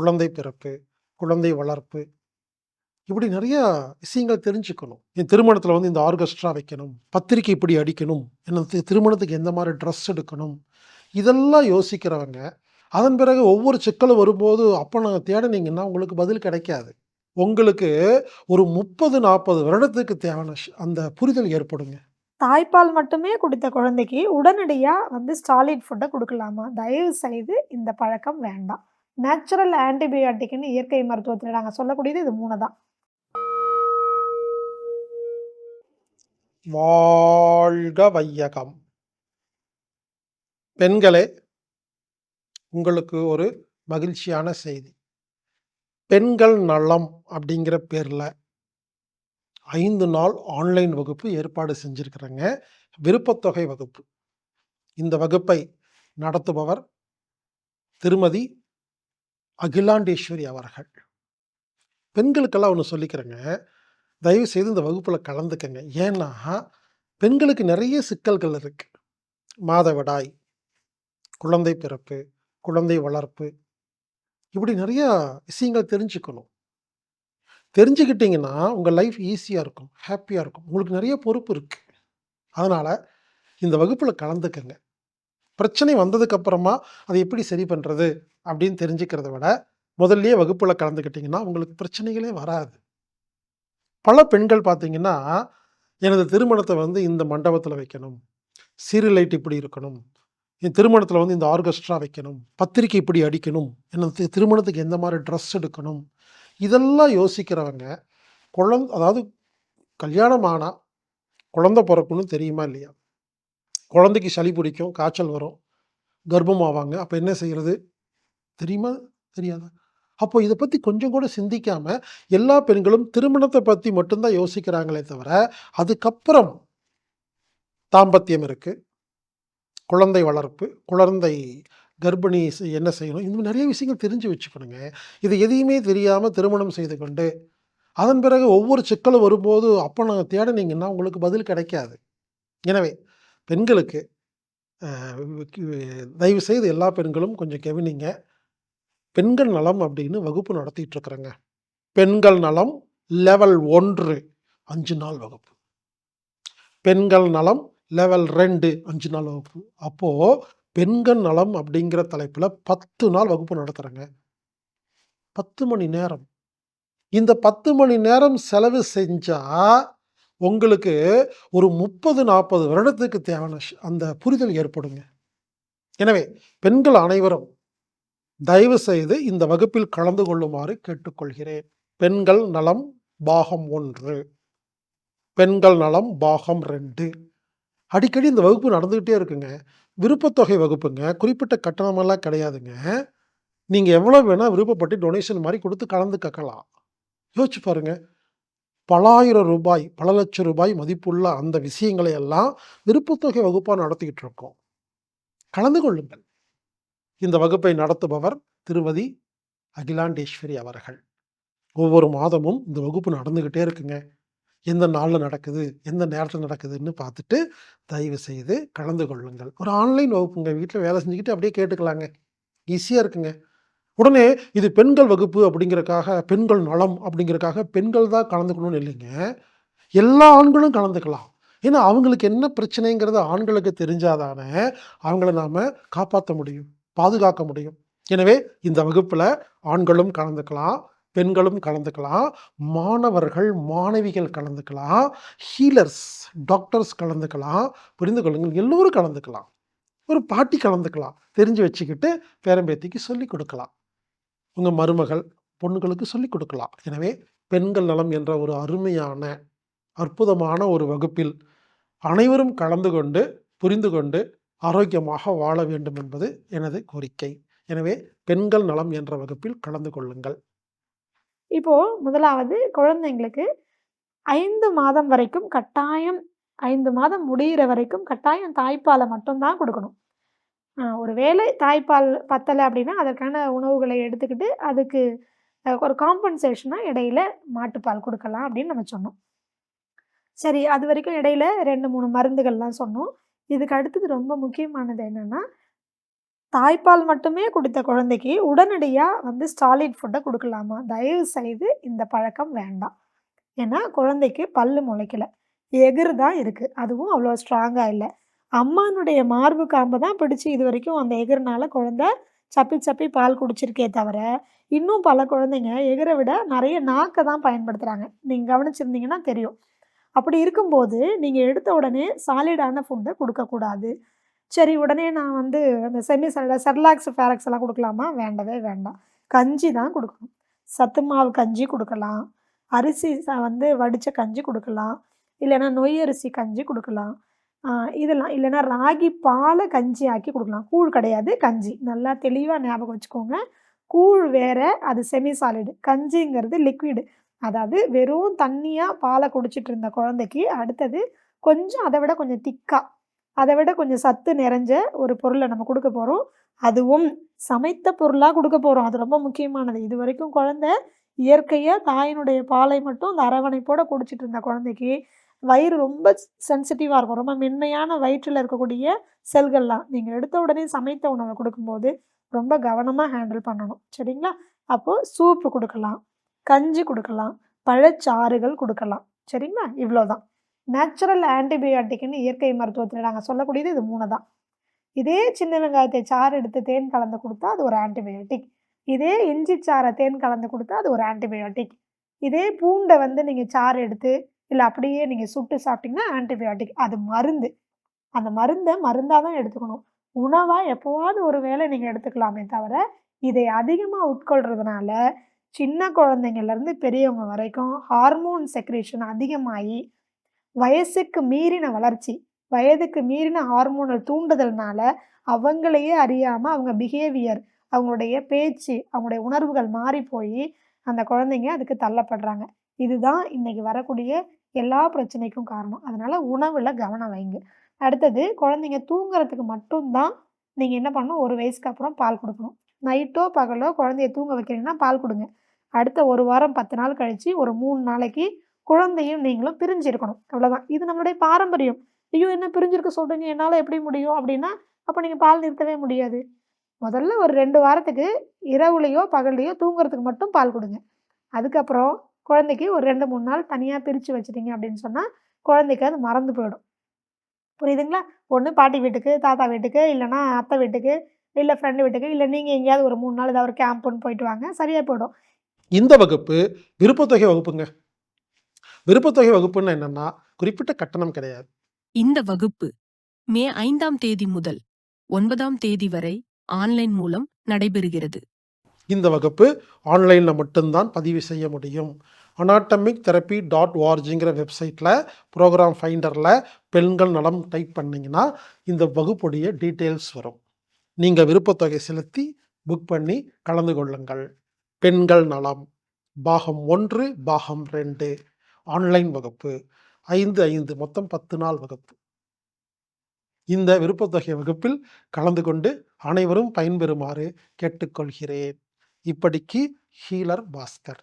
குழந்தை பிறப்பு, குழந்தை வளர்ப்பு. இப்படி நிறையா விஷயங்கள் தெரிஞ்சுக்கணும். என் திருமணத்தில் வந்து இந்த ஆர்கெஸ்ட்ரா வைக்கணும். பத்திரிக்கை இப்படி அடிக்கணும். என்ன திருமணத்துக்கு எந்த மாதிரி ட்ரெஸ் எடுக்கணும். இதெல்லாம் யோசிக்கிறவங்க, அதன் பிறகு ஒவ்வொரு சிக்கலும் வரும்போது, அப்போ நான் தேடினீங்கன்னா உங்களுக்கு பதில் கிடைக்காது. உங்களுக்கு ஒரு 30, 40 வருடத்துக்கு தேவையான அந்த புரிதல் ஏற்படுங்க. தாய்ப்பால் மட்டுமே குடித்த குழந்தைக்கு உடனடியாக வந்து ஸ்டாலின் ஃபுட்டை கொடுக்கலாமா தயவு செய்து இந்த பழக்கம் வேண்டாம். நேச்சுரல் ஆன்டிபயோட்டிக்னு இயற்கை மருத்துவத்தில் நாங்கள் சொல்லக்கூடியது இது மூணு தான். வாழ்க வையகம்! பெண்களே! உங்களுக்கு ஒரு மகிழ்ச்சியான செய்தி. பெண்கள் நலம் அப்படிங்கிற பேரில் ஐந்து நாள் ஆன்லைன் வகுப்பு ஏற்பாடு செஞ்சுருக்கிறேங்க விருப்பத்தொகை வகுப்பு. இந்த வகுப்பை நடத்துபவர் திருமதி அகிலாண்டேஸ்வரி அவர்கள். பெண்களுக்கெல்லாம் ஒன்று சொல்லிக்கிறேங்க. தயவு செய்து இந்த வகுப்பில் கலந்துக்கங்க. ஏன்னா, பெண்களுக்கு நிறைய சிக்கல்கள் இருக்குது மாதவிடாய், குழந்தை பிறப்பு, குழந்தை வளர்ப்பு. இப்படி நிறையா விஷயங்கள் தெரிஞ்சுக்கணும். தெரிஞ்சுக்கிட்டிங்கன்னா உங்கள் லைஃப் ஈஸியாக இருக்கும். ஹாப்பியாக இருக்கும். உங்களுக்கு நிறைய பொறுப்பு இருக்குது அதனால் இந்த வகுப்பில் கலந்துக்கங்க. பிரச்சனை வந்ததுக்கு அப்புறமா, எப்படி சரி பண்ணுறது அப்படின்னு தெரிஞ்சுக்கிறத விட, முதல்லயே வகுப்பில் கலந்துக்கிட்டிங்கன்னா உங்களுக்கு பிரச்சனைகளே வராது. பல பெண்கள் பார்த்தீங்கன்னா, எனது திருமணத்தை வந்து இந்த மண்டபத்தில் வைக்கணும். சீரியலைட் லைட் இப்படி இருக்கணும். என் திருமணத்தில் வந்து இந்த ஆர்கெஸ்ட்ரா வைக்கணும். பத்திரிக்கை இப்படி அடிக்கணும். எனது திருமணத்துக்கு எந்த மாதிரி ட்ரெஸ் எடுக்கணும். இதெல்லாம் யோசிக்கிறவங்க, குழந்த அதாவது கல்யாணம் ஆனால் குழந்த பொறக்கணும்னு தெரியுமா இல்லையா? குழந்தைக்கு சளி பிடிக்கும், காய்ச்சல் வரும். கர்ப்பம் ஆவாங்க. அப்போ என்ன செய்கிறது தெரியுமா? தெரியாதா? அப்போ இதை பற்றி கொஞ்சம் கூட சிந்திக்காமல் எல்லா பெண்களும் திருமணத்தை பற்றி மட்டும்தான் யோசிக்கிறாங்களே தவிர, அதுக்கப்புறம் தாம்பத்தியம் இருக்குது குழந்தை வளர்ப்பு, குழந்தை கர்ப்பிணி என்ன செய்யணும்? இந்த நிறைய விஷயங்கள் தெரிஞ்சு வச்சுக்கணுங்க. இது எதையுமே தெரியாமல் திருமணம் செய்து கொண்டு, அதன் பிறகு ஒவ்வொரு சிக்கலும் வரும்போது, அப்போ நாங்கள் தேடினீங்கன்னா உங்களுக்கு பதில் கிடைக்காது. எனவே, பெண்களுக்கு தயவு செய்து எல்லா பெண்களும் கொஞ்சம் கவனிங்க. பெண்கள் நலம் அப்படின்னு வகுப்பு நடத்திட்டு இருக்கிறேங்க. பெண்கள் நலம் லெவல் 1 5 நாள் வகுப்பு. பெண்கள் நலம் லெவல் 2 5 நாள் வகுப்பு. அப்போ பெண்கள் நலம் அப்படிங்கிற தலைப்புல 10 நாள் வகுப்பு நடத்துறேங்க. 10 மணி நேரம். இந்த 10 மணி நேரம் செலவு செஞ்சா, உங்களுக்கு ஒரு 30, 40 வருடத்துக்கு தேவையான அந்த புரிதல் ஏற்படுங்க. எனவே, பெண்கள் அனைவரும் தயவு செய்து இந்த வகுப்பில் கலந்து கொள்ளுமாறு கேட்டுக்கொள்கிறேன். பெண்கள் நலம் பாகம் ஒன்று பெண்கள் நலம் பாகம் ரெண்டு அடிக்கடி இந்த வகுப்பு நடந்துக்கிட்டே இருக்குங்க. விருப்பத்தொகை வகுப்புங்க. குறிப்பிட்ட கட்டணமெல்லாம் கிடையாதுங்க. நீங்கள் எவ்வளோ வேணால் விருப்பப்பட்டு டொனேஷன் மாதிரி கொடுத்து கலந்து கக்கலாம் யோசிச்சு பாருங்கள் பலாயிரம் ரூபாய், பல லட்சம் ரூபாய் மதிப்புள்ள அந்த விஷயங்களை எல்லாம் விருப்பத்தொகை வகுப்பாக நடத்திக்கிட்டு இருக்கோம். கலந்து கொள்ளுங்கள். இந்த வகுப்பை நடத்துபவர் திருமதி அகிலாண்டேஸ்வரி அவர்கள். ஒவ்வொரு மாதமும் இந்த வகுப்பு நடந்துக்கிட்டே இருக்குங்க. எந்த நாளில் நடக்குது, எந்த நேரத்தில் நடக்குதுன்னு பார்த்துட்டு, தயவு செய்து கலந்து கொள்ளுங்கள். ஒரு ஆன்லைன் வகுப்புங்க. வீட்டில் வேலை செஞ்சுக்கிட்டு அப்படியே கேட்டுக்கலாங்க. ஈஸியாக இருக்குங்க. உடனே இது பெண்கள் வகுப்பு அப்படிங்கிறக்காக, பெண்கள் நலம் அப்படிங்கிறக்காக பெண்கள் தான் கலந்துக்கணும்னு இல்லைங்க. எல்லா ஆண்களும் கலந்துக்கலாம். ஏன்னா, அவங்களுக்கு என்ன பிரச்சனைங்கிறது ஆண்களுக்கு தெரிஞ்சாதானே அவங்கள நாம் காப்பாற்ற முடியும். பாதுகாக்க முடியும். எனவே, இந்த வகுப்பில் ஆண்களும் கலந்துக்கலாம். பெண்களும் கலந்துக்கலாம். மாணவர்கள், மாணவிகள் கலந்துக்கலாம். ஹீலர்ஸ், டாக்டர்ஸ் கலந்துக்கலாம். புரிந்து கொள்ளுங்கள். எல்லோரும் கலந்துக்கலாம். ஒரு பாட்டி கலந்துக்கலாம். தெரிஞ்சு வச்சுக்கிட்டு பேரம்பேத்திக்கு சொல்லி சொல்லிக் கொடுக்கலாம். உங்கள் மருமகள், பொண்ணுகளுக்கு சொல்லிக் கொடுக்கலாம். எனவே, பெண்கள் நலம் என்ற ஒரு அருமையான, அற்புதமான ஒரு வகுப்பில் அனைவரும் கலந்து கொண்டு, புரிந்து கொண்டு, ஆரோக்கியமாக வாழ வேண்டும் என்பது எனது கோரிக்கை. எனவே, பெண்கள் நலம் என்ற வகுப்பில் கலந்து கொள்ளுங்கள். இப்போ முதலாவது குழந்தைங்களுக்கு ஐந்து மாதம் வரைக்கும் கட்டாயம் ஐந்து மாதம் முடியிற வரைக்கும் கட்டாயம் தாய்ப்பாலை மட்டும்தான் கொடுக்கணும் ஒரு வேளை தாய்ப்பால் பத்தலை அப்படின்னா, அதற்கான உணவுகளை எடுத்துக்கிட்டு, அதுக்கு ஒரு காம்பன்சேஷனாக இடையில மாட்டுப்பால் கொடுக்கலாம் அப்படின்னு நம்ம சொன்னோம். சரி, அது வரைக்கும் இடையில 2, 3 மருந்துகள்லாம் சொன்னோம். இதுக்கு அடுத்தது ரொம்ப முக்கியமானது என்னன்னா தாய்ப்பால் மட்டுமே குடித்த குழந்தைக்கு உடனடியாக வந்து ஸ்டாலிட் ஃபுட்டை கொடுக்கலாமா தயவு செய்து இந்த பழக்கம் வேண்டாம். ஏன்னா, குழந்தைக்கு பல் முளைக்கல. எகிறு தான் இருக்குது அதுவும் அவ்வளோ ஸ்ட்ராங்காக இல்லை அம்மானுடைய மார்பு காம்பை தான் இது வரைக்கும் அந்த எகிறனால குழந்தை சப்பி சப்பி பால் குடிச்சிருக்கே தவிர, இன்னும் பல குழந்தைங்க எகரை விட நிறைய நாக்கை தான் பயன்படுத்துகிறாங்க நீங்கள் கவனிச்சிருந்தீங்கன்னா தெரியும். அப்படி இருக்கும்போது, நீங்கள் எடுத்த உடனே சாலிடான ஃபுட்டை கொடுக்கக்கூடாது சரி உடனே நான் வந்து அந்த செமி சாலிடா செர்லாக்ஸ், ஃபேரக்ஸ் எல்லாம் கொடுக்கலாமா? வேண்டவே வேண்டாம். கஞ்சி தான் கொடுக்கணும். சத்து மாவு கஞ்சி கொடுக்கலாம். அரிசி வந்து வடித்த கஞ்சி கொடுக்கலாம். இல்லைன்னா நொய் அரிசி கஞ்சி கொடுக்கலாம். இதெல்லாம் இல்லைன்னா ராகி பாலை கஞ்சி ஆக்கி கொடுக்கலாம் கூழ் கிடையாது, கஞ்சி. நல்லா தெளிவாக ஞாபகம் வச்சுக்கோங்க. கூழ் வேற, அது செமிசாலிடு கஞ்சிங்கிறது லிக்விடு. அதாவது வெறும் தண்ணியாக பாலை குடிச்சிட்டு இருந்த குழந்தைக்கு, அடுத்தது கொஞ்சம் அதை விட கொஞ்சம் திக்காக அதை விட கொஞ்சம் சத்து நிறைஞ்ச ஒரு பொருளை நம்ம கொடுக்க போகிறோம் அதுவும் சமைத்த பொருளாக கொடுக்க போகிறோம் அது ரொம்ப முக்கியமானது. இது வரைக்கும் குழந்தை இயற்கையாக தாயினுடைய பாலை மட்டும் அந்த அரவணைப்போடு குடிச்சிட்டு இருந்த குழந்தைக்கு, வயிறு ரொம்ப சென்சிட்டிவாக இருக்கும். ரொம்ப மென்மையான வயிற்றில் இருக்கக்கூடிய செல்கள்லாம். நீங்கள் எடுத்த உடனே சமைத்த உணவை கொடுக்கும்போது ரொம்ப கவனமாக ஹேண்டில் பண்ணணும். சரிங்களா? அப்போது சூப்பு கொடுக்கலாம் கஞ்சி கொடுக்கலாம் பழச்சாறுகள் கொடுக்கலாம் சரிங்களா? இவ்வளோதான் நேச்சுரல் ஆன்டிபயோட்டிக்னு இயற்கை மருத்துவத்தில் நாங்கள் சொல்லக்கூடியது இது மூணு தான். இதே சின்ன வெங்காயத்தை சாறு எடுத்து தேன் கலந்து கொடுத்தா அது ஒரு ஆன்டிபயோட்டிக் இதே இஞ்சி சாறை தேன் கலந்து கொடுத்தா அது ஒரு ஆன்டிபயோட்டிக் இதே பூண்டை வந்து நீங்கள் சாறு எடுத்து, இல்லை அப்படியே நீங்கள் சுட்டு சாப்பிட்டீங்கன்னா ஆன்டிபயோட்டிக் அது மருந்து. அந்த மருந்தை மருந்தாக தான் எடுத்துக்கணும். உணவாக எப்போவாவது ஒரு வேளை நீங்கள் எடுத்துக்கலாமே தவிர, இதை அதிகமாக உட்கொள்றதுனால, சின்ன குழந்தைங்கள்லேருந்து பெரியவங்க வரைக்கும் ஹார்மோன் செக்ரேஷன் அதிகமாகி வயசுக்கு மீறின வளர்ச்சி, வயதுக்கு மீறின ஹார்மோனல் தூண்டுதல்னால, அவங்களையே அறியாமல் அவங்க பிஹேவியர், அவங்களுடைய பேச்சு, அவங்களுடைய உணர்வுகள் மாறி போய் அந்த குழந்தைங்க அதுக்கு தள்ளப்படுறாங்க. இதுதான் இன்னைக்கு வரக்கூடிய எல்லா பிரச்சனைக்கும் காரணம். அதனால உணவில் கவனம் வைங்க. அடுத்தது குழந்தைங்க தூங்குறதுக்கு மட்டும் தான் என்ன பண்ணணும், ஒரு வயசுக்கு அப்புறம் பால் கொடுக்கணும் நைட்டோ, பகலோ குழந்தைய தூங்க வைக்கிறீங்கன்னா பால் கொடுங்க அடுத்த ஒரு வாரம் 10 நாள் கழித்து ஒரு மூணு நாளைக்கு குழந்தையும் நீங்களும் பிரிஞ்சு இருக்கணும். அவ்வளோதான். இது நம்மளுடைய பாரம்பரியம். ஐயோ! என்ன பிரிஞ்சிருக்க சொல்றீங்க? என்னால் எப்படி முடியும்? அப்படின்னா, அப்போ நீங்கள் பால் நிறுத்தவே முடியாது. முதல்ல ஒரு ரெண்டு வாரத்துக்கு இரவுலையோ பகல்லையோ தூங்குறதுக்கு மட்டும் பால் கொடுங்க அதுக்கப்புறம் குழந்தைக்கு ஒரு 2, 3 நாள் தனியா பிரிச்சு வச்சுட்டீங்க அப்படின்னு சொன்னா, குழந்தைக்கு அது மறந்து போயிடும். புரியுதுங்களா? ஒண்ணு பாட்டி வீட்டுக்கு, தாத்தா வீட்டுக்கு, இல்லன்னா அத்தை வீட்டுக்கு, இல்ல ஃப்ரெண்ட் வீட்டுக்கு, இல்ல நீங்க எங்கேயாவது ஒரு 3 நாள் ஏதாவது ஒரு கேம்ப்ன்னு போயிட்டு வாங்க. சரியா போயிடும். இந்த வகுப்பு விருப்பத்தொகை வகுப்புங்க. விருப்பத்தொகை வகுப்புன்னா என்னன்னா, குறிப்பிட்ட கட்டணம் கிடையாது. இந்த வகுப்பு மே 5ஆம் தேதி முதல் 9ஆம் தேதி வரை ஆன்லைன் மூலம் நடைபெறுகிறது. இந்த வகுப்பு ஆன்லைன்ல மட்டும் தான் பதிவு செய்ய முடியும். அனாட்டமிக் தெரப்பி டாட் ஓஆர்ஜிங்கிற வெப்சைட்டில் ப்ரோக்ராம் ஃபைண்டரில் பெண்கள் நலம் டைப் பண்ணிங்கன்னா இந்த வகுப்புடைய டீட்டெயில்ஸ் வரும். நீங்கள் விருப்பத்தொகை செலுத்தி புக் பண்ணி கலந்து கொள்ளுங்கள். பெண்கள் நலம் பாகம் ஒன்று பாகம் ரெண்டு ஆன்லைன் வகுப்பு 5, 5 மொத்தம் 10 நாள் வகுப்பு. இந்த விருப்பத்தொகை வகுப்பில் கலந்து கொண்டு அனைவரும் பயன்பெறுமாறு கேட்டுக்கொள்கிறேன். இப்படிக்கு ஹீலர் பாஸ்கர்.